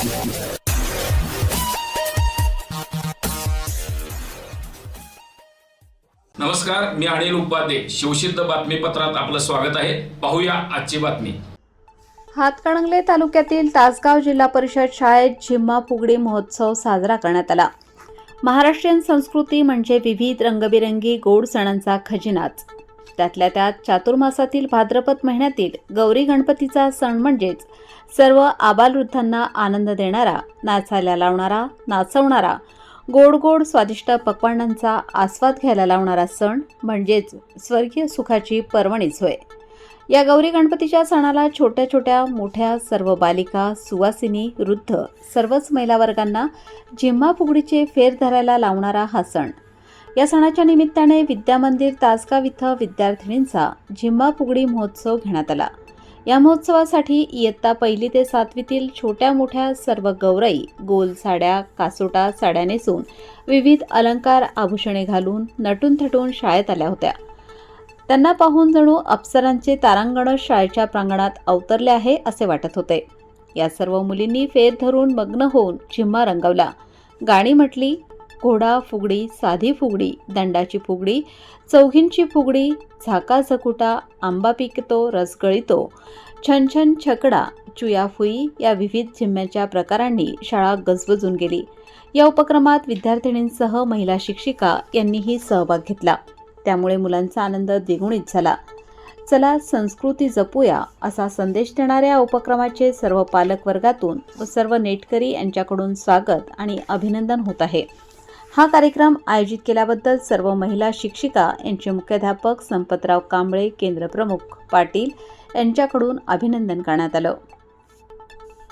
नमस्कार मी अनिल उपाध्ये. शिवसिद्ध बातमीपत्रात आपलं स्वागत आहे. पाहूया आजची बातमी. हातकणंगले तालुक्यातील तासगाव जिल्हा परिषद शाळेत झिम्मा फुगडी महोत्सव साजरा करण्यात आला. महाराष्ट्रीयन संस्कृती म्हणजे विविध रंगबिरंगी गोड सणांचा खजिनाच. त्यातल्या त्यात चातुर्मासातील भाद्रपद महिन्यातील गौरी गणपतीचा सण म्हणजेच सर्व आबालवृद्धांना आनंद देणारा नाचायला लावणारा नाचवणारा गोड गोड स्वादिष्ट पक्वान्नांचा आस्वाद घ्यायला लावणारा सण म्हणजेच स्वर्गीय सुखाची पर्वणीच होय. या गौरी गणपतीच्या सणाला छोट्या छोट्या मोठ्या सर्व बालिका सुवासिनी वृद्ध सर्वच महिला वर्गांना जिम्मा फुगडीचे फेर धरायला लावणारा हा सण. या सणाच्या निमित्ताने विद्यामंदिर तासगाव इथं विद्यार्थिनींचा झिम्मा फुगडी महोत्सव घेण्यात आला. या महोत्सवासाठी इयत्ता पहिली ते सातवीतील छोट्या मोठ्या सर्व गौराई गोल साड्या कासोटा साड्या नेसून विविध अलंकार आभूषणे घालून नटून थटून शाळेत आल्या होत्या. त्यांना पाहून जणू अप्सरांचे तारांगण शाळेच्या प्रांगणात अवतरले आहे असे वाटत होते. या सर्व मुलींनी फेर धरून मग्न होऊन झिम्मा रंगवला. गाणी म्हटली घोडा फुगडी साधी फुगडी दंडाची फुगडी चौघींची फुगडी झाका झकुटा आंबा पिकतो रस गळितो. छनछन छकडा चुयाफुई या विविध झिम्म्याच्या प्रकारांनी शाळा गजबजून गेली. या उपक्रमात विद्यार्थिनींसह महिला शिक्षिका यांनीही सहभाग घेतला. त्यामुळे मुलांचा आनंद द्विगुणित झाला. चला संस्कृती जपूया असा संदेश देणाऱ्या उपक्रमाचे सर्व पालक वर्गातून व सर्व नेटकरी यांच्याकडून स्वागत आणि अभिनंदन होत आहे. हा कार्यक्रम आयोजित केल्याबद्दल सर्व महिला शिक्षिका यांचे मुख्याध्यापक संपतराव कांबळे केंद्रप्रमुख पाटील यांच्याकडून अभिनंदन करण्यात आलं.